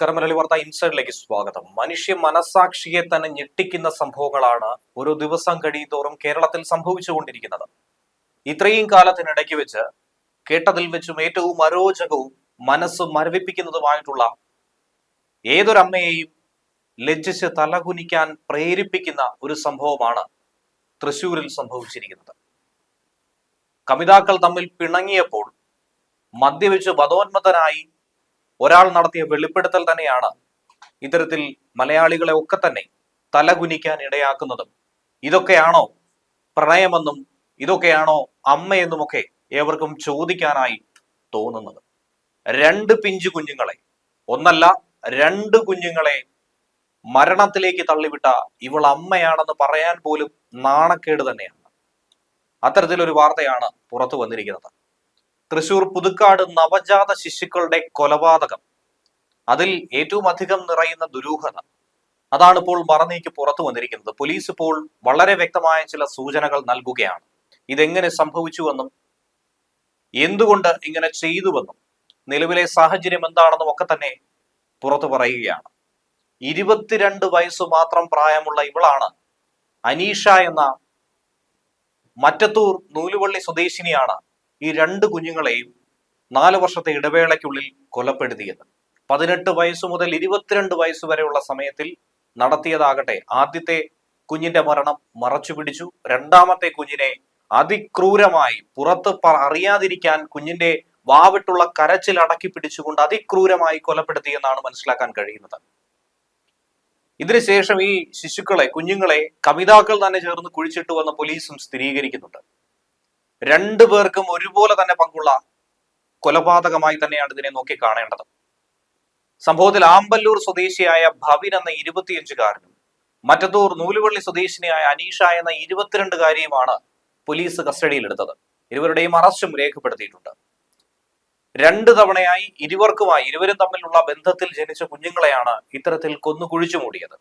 നമസ്കാരം. മലയാളി വാർത്ത ഇൻസൈഡിലേക്ക് സ്വാഗതം. മനുഷ്യ മനസാക്ഷിയെ തന്നെ ഞെട്ടിക്കുന്ന സംഭവങ്ങളാണ് ഓരോ ദിവസം കഴിയുന്തോറും കേരളത്തിൽ സംഭവിച്ചുകൊണ്ടിരിക്കുന്നത്. ഇത്രയും കാലത്തിനിടയ്ക്ക് വെച്ച് കേട്ടതിൽ വെച്ചും ഏറ്റവും അരോചകവും മനസ്സ് മരവിപ്പിക്കുന്നതുമായിട്ടുള്ള ഏതൊരമ്മയെയും ലജ്ജിച്ച് തലകുനിക്കാൻ പ്രേരിപ്പിക്കുന്ന ഒരു സംഭവമാണ് തൃശൂരിൽ സംഭവിച്ചിരിക്കുന്നത്. കവിതാക്കൾ തമ്മിൽ പിണങ്ങിയപ്പോൾ മദ്യവെച്ച് മതോന്മതനായി ഒരാൾ നടത്തിയ വെളിപ്പെടുത്തൽ തന്നെയാണ് ഇത്തരത്തിൽ മലയാളികളെ ഒക്കെ തന്നെ തലകുനിക്കാൻ ഇടയാക്കുന്നതും. ഇതൊക്കെയാണോ പ്രണയമെന്നും ഇതൊക്കെയാണോ അമ്മയെന്നുമൊക്കെ ഏവർക്കും ചോദിക്കാനായി തോന്നുന്നത്. രണ്ട് പിഞ്ചു കുഞ്ഞുങ്ങളെ ഒന്നല്ല രണ്ട് കുഞ്ഞുങ്ങളെ മരണത്തിലേക്ക് തള്ളിവിട്ട ഇവൾ അമ്മയാണെന്ന് പറയാൻ പോലും നാണക്കേട് തന്നെയാണ്. അത്തരത്തിലൊരു വാർത്തയാണ് പുറത്തു വന്നിരിക്കുന്നത്. തൃശൂർ പുതുക്കാട് നവജാത ശിശുക്കളുടെ കൊലപാതകം. അതിൽ ഏറ്റവും അധികം നിറയുന്ന ദുരൂഹത. അതാണ് ഇപ്പോൾ മറന്നേക്ക് പുറത്തു വന്നിരിക്കുന്നത്. പോലീസ് ഇപ്പോൾ വളരെ വ്യക്തമായ ചില സൂചനകൾ നൽകുകയാണ്. ഇതെങ്ങനെ സംഭവിച്ചുവെന്നും എന്തുകൊണ്ട് ഇങ്ങനെ ചെയ്തുവെന്നും നിലവിലെ സാഹചര്യം എന്താണെന്നും ഒക്കെ തന്നെ പുറത്തു പറയുകയാണ്. ഇരുപത്തിരണ്ട് വയസ്സ് മാത്രം പ്രായമുള്ള ഇവളാണ് അനീഷ എന്ന മറ്റത്തൂർ നൂലുവള്ളി സ്വദേശിനിയാണ് ഈ രണ്ട് കുഞ്ഞുങ്ങളെയും നാല് വർഷത്തെ ഇടവേളയ്ക്കുള്ളിൽ കൊലപ്പെടുത്തിയത്. പതിനെട്ട് വയസ്സ് മുതൽ ഇരുപത്തിരണ്ട് വയസ്സ് വരെയുള്ള സമയത്തിൽ നടത്തിയതാകട്ടെ ആദ്യത്തെ കുഞ്ഞിന്റെ മരണം മറച്ചു പിടിച്ചു. രണ്ടാമത്തെ കുഞ്ഞിനെ അതിക്രൂരമായി പുറത്ത് അറിയാതിരിക്കാൻ കുഞ്ഞിന്റെ വാവിട്ടുള്ള കരച്ചിൽ അടക്കി പിടിച്ചുകൊണ്ട് അതിക്രൂരമായി കൊലപ്പെടുത്തിയെന്നാണ് മനസ്സിലാക്കാൻ കഴിയുന്നത്. ഇതിനുശേഷം ഈ ശിശുക്കളെ കുഞ്ഞുങ്ങളെ കവിതാക്കൾ തന്നെ ചേർന്ന് കുഴിച്ചിട്ടു വന്ന പോലീസും സ്ഥിരീകരിക്കുന്നുണ്ട്. രണ്ടു പേർക്കും ഒരുപോലെ തന്നെ പങ്കുള്ള കൊലപാതകമായി തന്നെയാണ് ഇതിനെ നോക്കി കാണേണ്ടത്. സംഭവത്തിൽ ആമ്പല്ലൂർ സ്വദേശിയായ ഭവിൻ എന്ന ഇരുപത്തിയഞ്ചുകാരനും മറ്റത്തൂർ നൂലുവള്ളി സ്വദേശിനിയായ അനീഷ എന്ന ഇരുപത്തിരണ്ടുകാരിയുമാണ് പോലീസ് കസ്റ്റഡിയിലെടുത്തത്. ഇരുവരുടെയും അറസ്റ്റും രേഖപ്പെടുത്തിയിട്ടുണ്ട്. രണ്ട് തവണയായി ഇരുവർക്കുമായി ഇരുവരും തമ്മിലുള്ള ബന്ധത്തിൽ ജനിച്ച കുഞ്ഞുങ്ങളെയാണ് ഇത്തരത്തിൽ കൊന്നു കുഴിച്ചു മൂടിയത്.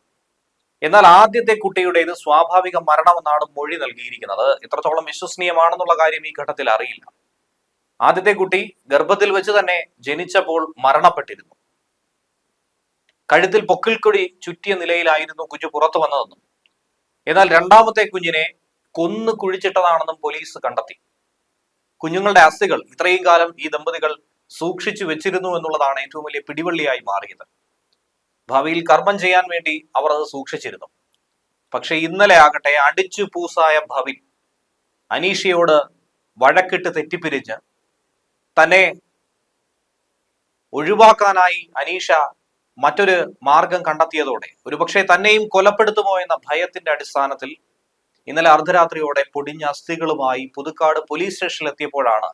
എന്നാൽ ആദ്യത്തെ കുട്ടിയുടേത് സ്വാഭാവിക മരണമെന്നാണ് മൊഴി നൽകിയിരിക്കുന്നത്. ഇത്രത്തോളം വിശ്വസനീയമാണെന്നുള്ള കാര്യം ഈ ഘട്ടത്തിൽ അറിയില്ല. ആദ്യത്തെ കുട്ടി ഗർഭത്തിൽ വെച്ച് തന്നെ ജനിച്ചപ്പോൾ മരണപ്പെട്ടിരുന്നു. കഴുത്തിൽ പൊക്കിൽക്കൊടി ചുറ്റിയ നിലയിലായിരുന്നു കുഞ്ഞു പുറത്തു വന്നതെന്നും എന്നാൽ രണ്ടാമത്തെ കുഞ്ഞിനെ കൊന്നു കുഴിച്ചിട്ടതാണെന്നും പോലീസ് കണ്ടെത്തി. കുഞ്ഞുങ്ങളുടെ അസ്ഥികൾ ഇത്രയും കാലം ഈ ദമ്പതികൾ സൂക്ഷിച്ചു വെച്ചിരുന്നു എന്നുള്ളതാണ് ഏറ്റവും വലിയ പിടിവള്ളിയായി മാറിയത്. ഭാവിയിൽ കർമ്മം ചെയ്യാൻ വേണ്ടി അവർ അത് സൂക്ഷിച്ചിരുന്നു. പക്ഷെ ഇന്നലെ ആകട്ടെ അടിച്ചു പൂസായ ഭവിൻ അനീഷയോട് വഴക്കിട്ട് തെറ്റിപ്പിരിഞ്ഞ് തന്നെ ഒഴിവാക്കാനായി അനീഷ മറ്റൊരു മാർഗം കണ്ടെത്തിയതോടെ ഒരുപക്ഷെ തന്നെയും കൊലപ്പെടുത്തുമോ എന്ന ഭയത്തിന്റെ അടിസ്ഥാനത്തിൽ ഇന്നലെ അർദ്ധരാത്രിയോടെ പൊടിഞ്ഞ അസ്ഥികളുമായി പുതുക്കാട് പോലീസ് സ്റ്റേഷനിലെത്തിയപ്പോഴാണ്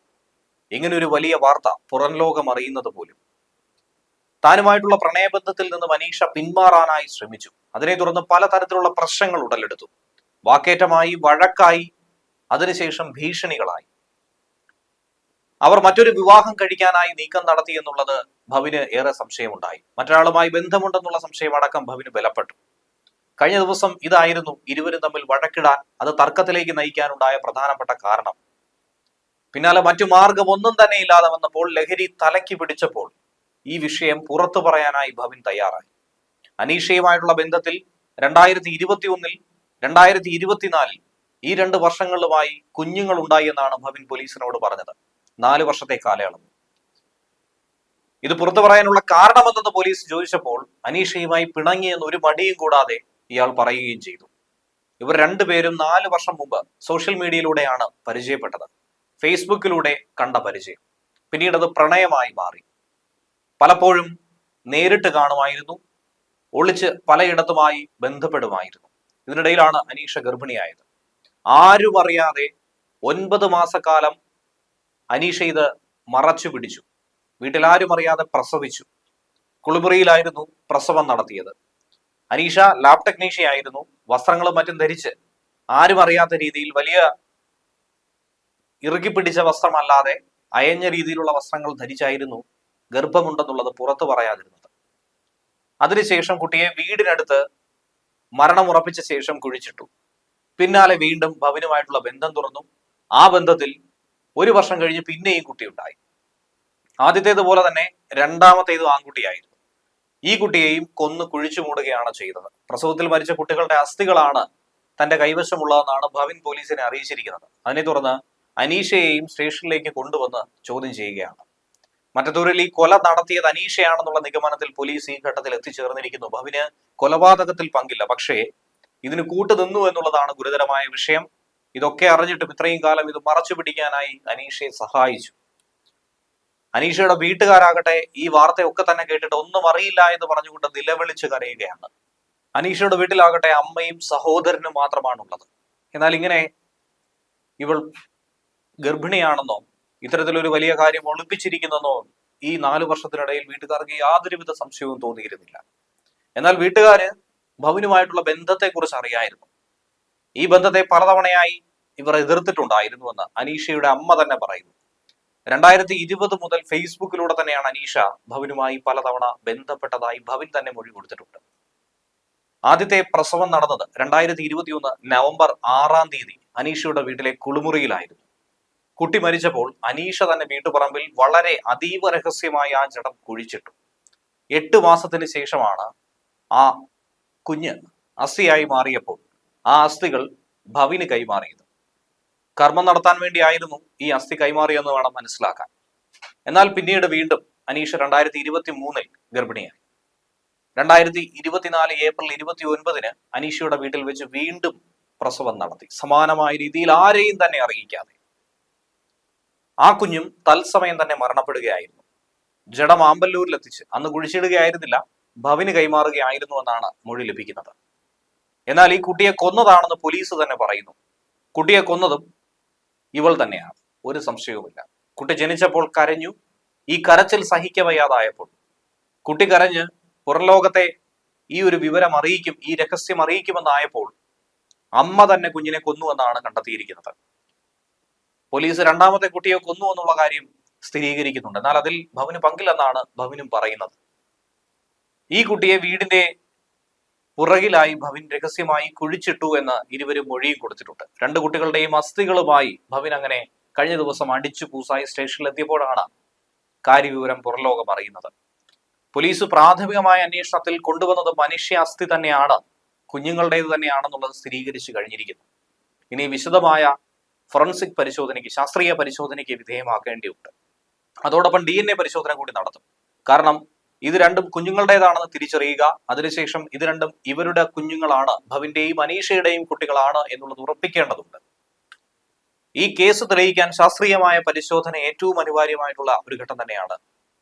ഇങ്ങനൊരു വലിയ വാർത്ത പുറംലോകം അറിയുന്നത് പോലും. താനുമായിട്ടുള്ള പ്രണയബന്ധത്തിൽ നിന്ന് മനീഷ പിന്മാറാനായി ശ്രമിച്ചു. അതിനെ തുടർന്ന് പലതരത്തിലുള്ള പ്രശ്നങ്ങൾ ഉടലെടുത്തു. വാക്കേറ്റമായി വഴക്കായി അതിനുശേഷം ഭീഷണികളായി. അവർ മറ്റൊരു വിവാഹം കഴിക്കാനായി നീക്കം നടത്തി എന്നുള്ളത് ഭവിന് ഏറെ സംശയമുണ്ടായി. മറ്റൊരാളുമായി ബന്ധമുണ്ടെന്നുള്ള സംശയം അടക്കം ഭവിന് ബലപ്പെട്ടു. കഴിഞ്ഞ ദിവസം ഇതായിരുന്നു ഇരുവരും തമ്മിൽ വഴക്കിടാൻ അത് തർക്കത്തിലേക്ക് നയിക്കാനുണ്ടായ പ്രധാനപ്പെട്ട കാരണം. പിന്നാലെ മറ്റു മാർഗം ഒന്നും തന്നെ ഇല്ലാതെ വന്നപ്പോൾ ലഹരി തലയ്ക്ക് പിടിച്ചപ്പോൾ ഈ വിഷയം പുറത്തു പറയാനായി ഭവിൻ തയ്യാറായി. അനീഷയുമായിട്ടുള്ള ബന്ധത്തിൽ രണ്ടായിരത്തി ഇരുപത്തി ഒന്നിൽ രണ്ടായിരത്തി ഇരുപത്തിനാലിൽ ഈ രണ്ട് വർഷങ്ങളിലുമായി കുഞ്ഞുങ്ങൾ ഉണ്ടായി എന്നാണ് ഭവിൻ പോലീസിനോട് പറഞ്ഞത്. നാല് വർഷത്തെ കാലയളവ്. ഇത് പുറത്തു പറയാനുള്ള കാരണമെന്നെന്ന് പോലീസ് ചോദിച്ചപ്പോൾ അനീഷയുമായി പിണങ്ങിയെന്ന് ഒരു മടിയും കൂടാതെ ഇയാൾ പറയുകയും ചെയ്തു. ഇവർ രണ്ടുപേരും നാല് വർഷം മുമ്പ് സോഷ്യൽ മീഡിയയിലൂടെയാണ് പരിചയപ്പെട്ടത്. ഫേസ്ബുക്കിലൂടെ കണ്ട പരിചയം. പിന്നീട് അത് പ്രണയമായി മാറി. പലപ്പോഴും നേരിട്ട് കാണുമായിരുന്നു ഒളിച്ച് പലയിടത്തുമായി ബന്ധപ്പെടുമായിരുന്നു. ഇതിനിടയിലാണ് അനീഷ ഗർഭിണിയായത്. ആരും അറിയാതെ ഒൻപത് മാസക്കാലം അനീഷ ഇത് മറച്ചു പിടിച്ചു. വീട്ടിലാരും അറിയാതെ പ്രസവിച്ചു. കുളിമുറിയിലായിരുന്നു പ്രസവം നടത്തിയത്. അനീഷ ലാബ് ടെക്നീഷ്യ ആയിരുന്നു വസ്ത്രങ്ങളും മറ്റും ധരിച്ച് ആരും അറിയാത്ത രീതിയിൽ വലിയ ഇറുകി പിടിച്ച വസ്ത്രമല്ലാതെ അയഞ്ഞ രീതിയിലുള്ള വസ്ത്രങ്ങൾ ധരിച്ചായിരുന്നു ഗർഭമുണ്ടെന്നുള്ളത് പുറത്തു പറയാതിരുന്നത്. അതിനുശേഷം കുട്ടിയെ വീടിനടുത്ത് മരണമുറപ്പിച്ച ശേഷം കുഴിച്ചിട്ടു. പിന്നാലെ വീണ്ടും ഭവനുമായിട്ടുള്ള ബന്ധം തുറന്നു. ആ ബന്ധത്തിൽ ഒരു വർഷം കഴിഞ്ഞ് പിന്നെയും കുട്ടി ഉണ്ടായി. ആദ്യത്തേതുപോലെ തന്നെ രണ്ടാമത്തേതും ആൺകുട്ടിയായിരുന്നു. ഈ കുട്ടിയെയും കൊന്ന് കുഴിച്ചു മൂടുകയാണ് ചെയ്തത്. പ്രസവത്തിൽ മരിച്ച കുട്ടികളുടെ അസ്ഥികളാണ് തന്റെ കൈവശമുള്ളതെന്നാണ് ഭവിൻ പോലീസിനെ അറിയിച്ചിരിക്കുന്നത്. അതിനെ തുടർന്ന് അനീഷയെയും സ്റ്റേഷനിലേക്ക് കൊണ്ടുവന്ന് ചോദ്യം ചെയ്യുകയാണ്. മറ്റത്തൂരിൽ ഈ കൊല നടത്തിയത് അനീഷയാണെന്നുള്ള നിഗമനത്തിൽ പോലീസ് ഈ ഘട്ടത്തിൽ എത്തിച്ചേർന്നിരിക്കുന്നു. ഭവിന് കൊലപാതകത്തിൽ പങ്കില്ല. പക്ഷേ ഇതിന് കൂട്ടുനിന്നു എന്നുള്ളതാണ് ഗുരുതരമായ വിഷയം. ഇതൊക്കെ അറിഞ്ഞിട്ടും ഇത്രയും കാലം ഇത് മറച്ചു പിടിക്കാനായി അനീഷയെ സഹായിച്ചു. അനീഷയുടെ വീട്ടുകാരാകട്ടെ ഈ വാർത്തയൊക്കെ തന്നെ കേട്ടിട്ട് ഒന്നും അറിയില്ല എന്ന് പറഞ്ഞുകൊണ്ട് നിലവിളിച്ച് കരയുകയാണ്. അനീഷയുടെ വീട്ടിലാകട്ടെ അമ്മയും സഹോദരനും മാത്രമാണുള്ളത്. എന്നാൽ ഇങ്ങനെ ഇവൾ ഗർഭിണിയാണെന്നോ ഇത്തരത്തിലൊരു വലിയ കാര്യം ഒളിപ്പിച്ചിരിക്കുന്നെന്നോ ഈ നാലു വർഷത്തിനിടയിൽ വീട്ടുകാർക്ക് യാതൊരുവിധ സംശയവും തോന്നിയിരുന്നില്ല. എന്നാൽ വീട്ടുകാര് ഭവനുമായിട്ടുള്ള ബന്ധത്തെക്കുറിച്ച് അറിയായിരുന്നു. ഈ ബന്ധത്തെ പലതവണയായി ഇവർ എതിർത്തിട്ടുണ്ടായിരുന്നുവെന്ന് അനീഷയുടെ അമ്മ തന്നെ പറയുന്നു. രണ്ടായിരത്തി ഇരുപത് മുതൽ ഫേസ്ബുക്കിലൂടെ തന്നെയാണ് അനീഷ ഭവനുമായി പലതവണ ബന്ധപ്പെട്ടതായി ഭവൻ തന്നെ മൊഴി കൊടുത്തിട്ടുണ്ട്. ആദ്യത്തെ പ്രസവം നടന്നത് രണ്ടായിരത്തി ഇരുപത്തിയൊന്ന് നവംബർ ആറാം തീയതി അനീഷയുടെ വീട്ടിലെ കുളിമുറിയിലായിരുന്നു. കുട്ടി മരിച്ചപ്പോൾ അനീഷ തന്നെ വീട്ടുപറമ്പിൽ വളരെ അതീവ രഹസ്യമായി ആ ജഡം കുഴിച്ചിട്ടു. എട്ട് മാസത്തിന് ശേഷമാണ് ആ കുഞ്ഞ് അസ്ഥിയായി മാറിയപ്പോൾ ആ അസ്ഥികൾ ഭവിന് കൈമാറിയത്. കർമ്മം നടത്താൻ വേണ്ടിയായിരുന്നു ഈ അസ്ഥി കൈമാറിയെന്ന് വേണം മനസ്സിലാക്കാൻ. എന്നാൽ പിന്നീട് വീണ്ടും അനീഷ രണ്ടായിരത്തി ഇരുപത്തി മൂന്നിൽ ഗർഭിണിയായി. രണ്ടായിരത്തി ഇരുപത്തിനാല് ഏപ്രിൽ ഇരുപത്തി ഒൻപതിന് അനീഷയുടെ വീട്ടിൽ വെച്ച് വീണ്ടും പ്രസവം നടത്തി. സമാനമായ രീതിയിൽ ആരെയും തന്നെ അറിയിക്കാതെ ആ കുഞ്ഞും തത്സമയം തന്നെ മരണപ്പെടുകയായിരുന്നു. ജഡം ആമ്പല്ലൂരിലെത്തിച്ച് അന്ന് കുഴിച്ചിടുകയായിരുന്നില്ല ഭവിന് കൈമാറുകയായിരുന്നു എന്നാണ് മൊഴി ലഭിക്കുന്നത്. എന്നാൽ ഈ കുട്ടിയെ കൊന്നതാണെന്ന് പോലീസ് തന്നെ പറയുന്നു. കുട്ടിയെ കൊന്നതും ഇവൾ തന്നെയാണ്. ഒരു സംശയവുമില്ല. കുട്ടി ജനിച്ചപ്പോൾ കരഞ്ഞു. ഈ കരച്ചിൽ സഹിക്കവയ്യാതായപ്പോൾ കുട്ടി കരഞ്ഞ് പുറലോകത്തെ ഈ ഒരു വിവരം അറിയിക്കും ഈ രഹസ്യം അറിയിക്കുമെന്നായപ്പോൾ അമ്മ തന്നെ കുഞ്ഞിനെ കൊന്നു എന്നാണ് കണ്ടെത്തിയിരിക്കുന്നത്. പോലീസ് രണ്ടാമത്തെ കുട്ടിയെ കൊന്നു എന്നുള്ള കാര്യം സ്ഥിരീകരിക്കുന്നുണ്ട്. എന്നാൽ അതിൽ ഭവന് പങ്കില്ലെന്നാണ് ഭവനും പറയുന്നത്. ഈ കുട്ടിയെ വീടിന്റെ പുറകിലായി ഭവിൻ രഹസ്യമായി കുഴിച്ചിട്ടു എന്ന് ഇരുവരും മൊഴിയും കൊടുത്തിട്ടുണ്ട്. രണ്ട് കുട്ടികളുടെയും അസ്ഥികളുമായി ഭവിൻ അങ്ങനെ കഴിഞ്ഞ ദിവസം അടിച്ചു പൂസായി സ്റ്റേഷനിൽ എത്തിയപ്പോഴാണ് കാര്യവിവരം പുറലോകം അറിയുന്നത്. പോലീസ് പ്രാഥമികമായ അന്വേഷണത്തിൽ കൊണ്ടുവന്നത് മനുഷ്യ അസ്ഥി തന്നെയാണ്. കുഞ്ഞുങ്ങളുടേത് തന്നെയാണെന്നുള്ളത് സ്ഥിരീകരിച്ചു കഴിഞ്ഞിരിക്കുന്നു. ഇനി വിശദമായ ഫോറൻസിക് പരിശോധനയ്ക്ക് ശാസ്ത്രീയ പരിശോധനയ്ക്ക് വിധേയമാക്കേണ്ടിയുണ്ട് അതോടൊപ്പം ഡി എൻ എ പരിശോധന കൂടി നടത്തും. കാരണം ഇത് രണ്ടും കുഞ്ഞുങ്ങളുടേതാണെന്ന് തിരിച്ചറിയുക അതിനുശേഷം ഇത് രണ്ടും ഇവരുടെ കുഞ്ഞുങ്ങളാണ് ഭവിന്റെയും അനീഷയുടെയും കുട്ടികളാണ് എന്നുള്ളത് ഉറപ്പിക്കേണ്ടതുണ്ട്. ഈ കേസ് തെളിയിക്കാൻ ശാസ്ത്രീയമായ പരിശോധന ഏറ്റവും അനിവാര്യമായിട്ടുള്ള ഒരു ഘട്ടം തന്നെയാണ്.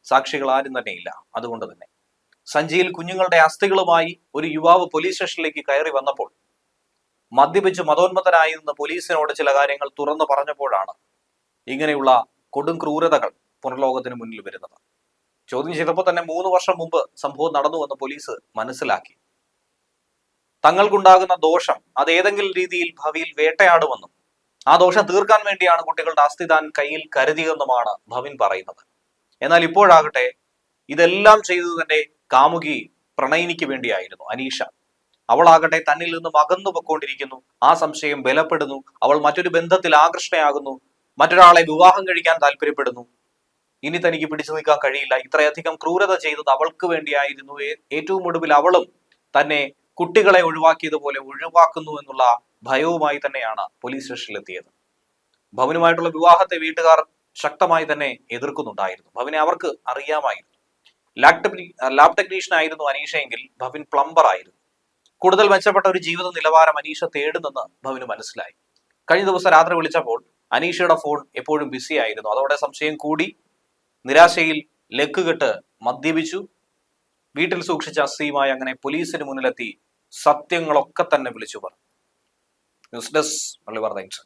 സാക്ഷികൾ ആരും തന്നെയില്ല. അതുകൊണ്ട് തന്നെ. സഞ്ചിയിൽ കുഞ്ഞുങ്ങളുടെ അസ്ഥികളുമായി ഒരു യുവാവ് പോലീസ് സ്റ്റേഷനിലേക്ക് കയറി വന്നപ്പോൾ മദ്യപിച്ച് മതോന്മത്തനായിരുന്ന പോലീസിനോട് ചില കാര്യങ്ങൾ തുറന്നു പറഞ്ഞപ്പോഴാണ് ഇങ്ങനെയുള്ള കൊടും ക്രൂരതകൾ പുനർലോകത്തിന് മുന്നിൽ വരുന്നത്. ചോദ്യം ചെയ്തപ്പോൾ തന്നെ മൂന്ന് വർഷം മുമ്പ് സംഭവം നടന്നുവെന്ന് പോലീസ് മനസ്സിലാക്കി. തങ്ങൾക്കുണ്ടാകുന്ന ദോഷം അത് ഏതെങ്കിലും രീതിയിൽ ഭാവിയിൽ വേട്ടയാടുമെന്നും ആ ദോഷം തീർക്കാൻ വേണ്ടിയാണ് കുട്ടികളുടെ അസ്ഥി താൻ കയ്യിൽ കരുതിയെന്നുമാണ് ഭവിൻ പറയുന്നത്. എന്നാൽ ഇപ്പോഴാകട്ടെ ഇതെല്ലാം ചെയ്തത് തന്നെ കാമുകി പ്രണയിനിക്ക് വേണ്ടിയായിരുന്നു അനീഷ. അവളാകട്ടെ തന്നിൽ നിന്നും അകന്നു പൊക്കോണ്ടിരിക്കുന്നു. ആ സംശയം ബലപ്പെടുന്നു. അവൾ മറ്റൊരു ബന്ധത്തിൽ ആകൃഷ്ടയാകുന്നു. മറ്റൊരാളെ വിവാഹം കഴിക്കാൻ താല്പര്യപ്പെടുന്നു. ഇനി തനിക്ക് പിടിച്ചു നിൽക്കാൻ കഴിയില്ല. ഇത്രയധികം ക്രൂരത ചെയ്തത് അവൾക്ക് വേണ്ടിയായിരുന്നു. ഏറ്റവും ഒടുവിൽ അവളും തന്നെ കുട്ടികളെ ഒഴിവാക്കിയതുപോലെ ഒഴിവാക്കുന്നു എന്നുള്ള ഭയവുമായി തന്നെയാണ് പോലീസ് സ്റ്റേഷനിലെത്തിയത്. ഭവനുമായിട്ടുള്ള വിവാഹത്തെ വീട്ടുകാർ ശക്തമായി തന്നെ എതിർക്കുന്നുണ്ടായിരുന്നു. ഭവനെ അവർക്ക് അറിയാമായിരുന്നു. ലാബ് ടെക്നീഷ്യൻ ആയിരുന്നു അനീഷയെങ്കിൽ ഭവിൻ പ്ലംബർ ആയിരുന്നു കൂടുതൽ മെച്ചപ്പെട്ട ഒരു ജീവിത നിലവാരം അനീഷ തേടുന്നെന്ന് ഭവന് മനസ്സിലായി. കഴിഞ്ഞ ദിവസം രാത്രി വിളിച്ചപ്പോൾ അനീഷയുടെ ഫോൺ എപ്പോഴും ബിസി ആയിരുന്നു. അതോടെ സംശയം കൂടി നിരാശയിൽ ലക്കുകെട്ട് മദ്യപിച്ചു. വീട്ടിൽ സൂക്ഷിച്ച അസ്ഥിയുമായി അങ്ങനെ പോലീസിന് മുന്നിലെത്തി സത്യങ്ങളൊക്കെ തന്നെ വിളിച്ചു പറഞ്ഞു. News desk times